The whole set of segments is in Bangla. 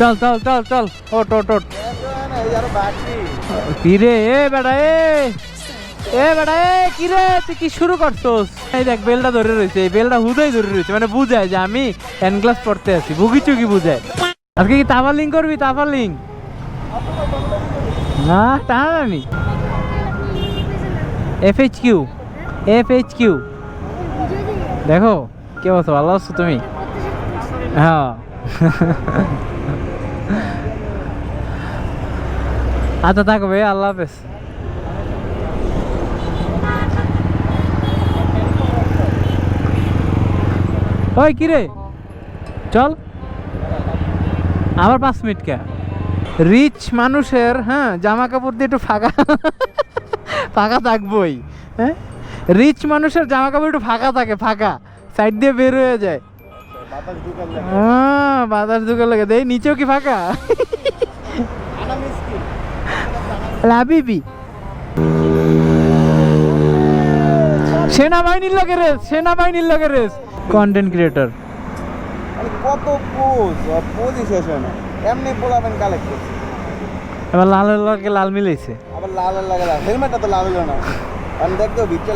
চল চল চল চল। ওট ওট ওট এই আরও বাকি কি রে এ বেটা, এ। এ বেটা, এ কি রে তুই কি শুরু করছস? এই দেখ, বেলটা ধরে রয়েছে, এই বেলটা হুদাই ধরে রয়েছে মানে বুঝায় যে আমি এন ক্লাস পড়তে আছি বুকি চুকি বুঝায়। আজকে কি তাফালিং করবি তাফালিং না টানানি F H Q F H Q দেখো, কে বলছো ভালো আছো তুমি? হ্যাঁ। আচ্ছা থাকো ভাই আল্লাহ হাফেজ। ওই কিরে চল। আবার পাঁচ মিনিট কে? রিচ মানুষের হ্যাঁ জামা কাপড় দিয়ে একটু ফাঁকা ফাঁকা থাকবোই হ্যাঁ? রিচ মানুষের জামা কাপড় একটু ফাঁকা থাকে, ফাঁকা। সাইড দিয়ে বের হয়ে যায়। বাতাস ঢুকার লাগে। দেই নিচেও কি ফাঁকা? লাবিবি সেনাবাহিনীর লোকে রেস সেনাবাহিনীর লোকে রেস। কন্টেন্ট ক্রিয়েটর কত পোজ আর পঁচিশ হয়েছে না। এমনি পোলাবেন কালেক্ট করছে এবার লালের লগে লাল মিলাইছে। আবার লাল লাগে লাল। হেলমেটটা তো লাল হলো না। ভিতরে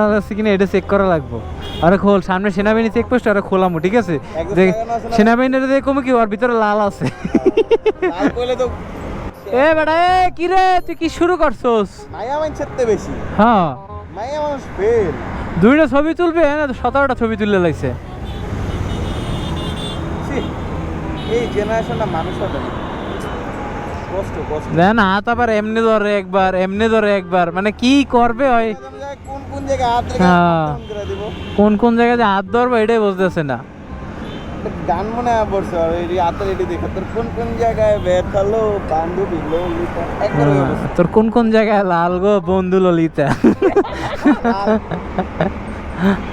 লাল আছে কিনা। এটা চেক করা লাগবো। আরে খোল সামনে সেনাবাহিনী চেক পোস্ট আরে খোলামো ঠিক আছে? সেনাবাহিনীর কমে কি ওর ভিতরে লাল আছে? তো এ বেটা এ কি রে তুই কি শুরু করছস? মায়া মাইন ছেড়তে বেশি। হ্যাঁ। মায়া মানুষ ফেল দুইটা ছবি তুলবে না সতেরোটা ছবি তুললে লাগছে। এই জেনারেশনটা মানুষ হবে না। দেন হাত আবার এমনি ধরে একবার এমনি ধরে একবার। মানে কি করবে হয় কোন কোন জায়গায় হাত হ্যাঁ। হাত করে দিব। কোন কোন জায়গায় যে হাত ধরবে এটাই বুঝতেছে না। গান মনে হয় পড়ছে আর এই হাতের এটি দেখে। তোর কোন কোন জায়গায় ব্যথালো হ্যাঁ, অবস্থা। তোর কোন কোন জায়গায় লাল গো বন্ধু ললিতা?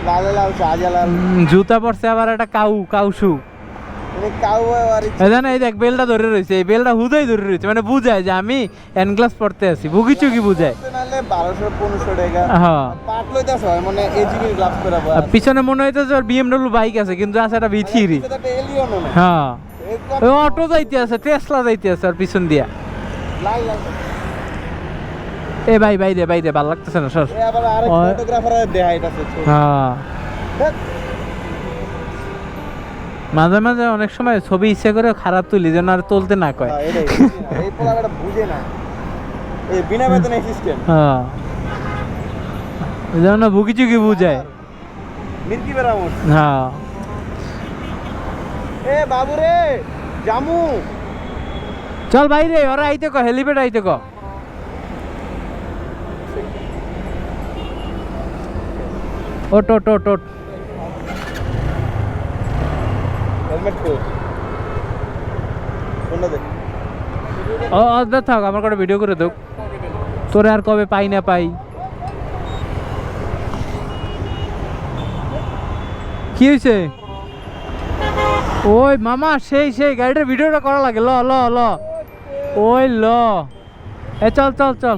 লাল- লাল সাজা লাল জুতা পড়ছে আবার একটা কাউ কাউসু। জানো এই দেখ বেলটা ধরে রয়েছে এই বেলটা হুদাই ধরে রয়েছে মানে বুঝায় যে আমি এন ক্লাস পড়তে আছি বুকি চুকি বুঝায়। মানে পিছনে মনে হইতেছে ওর বিএমডব্লিউ বাইক আছে কিন্তু আছে একটা ভিথিরি হ্যাঁ। অটো যাইতে আছে টেসলা যাইতে আছে আর পিছন দিয়া। এ ভাই ভাই রে ভাই রে ভালো লাগতেছে না সর। হ্যাঁ মাঝে মাঝে অনেক সময় ছবি ইচ্ছে করে খারাপ তুলি যেন আর তুলতে না কয়। হ্যাঁ, এই পোলাটা বুঝে না। এই বিনা বেতনে সিস্টেম হ্যাঁ। যেন বুকি চুকি বুঝায়। মির্কি হ্যাঁ। এ বাবু রে জামু। চল বাইরে ওরা আইতে ক হেলিপ্যাড আইতে ক ওট ওট ওট ওট। হেলমেট কো কোনটা দে। ও থাক, আমার কটা ভিডিও করে দেখ তোরে আর কবে পাই না পাই। কি হয়েছে ওই মামা, সেই সেই, গাড়িটার ভিডিওটা করা লাগে। ল ল ল। ওই, ল। এ, চল চল চল।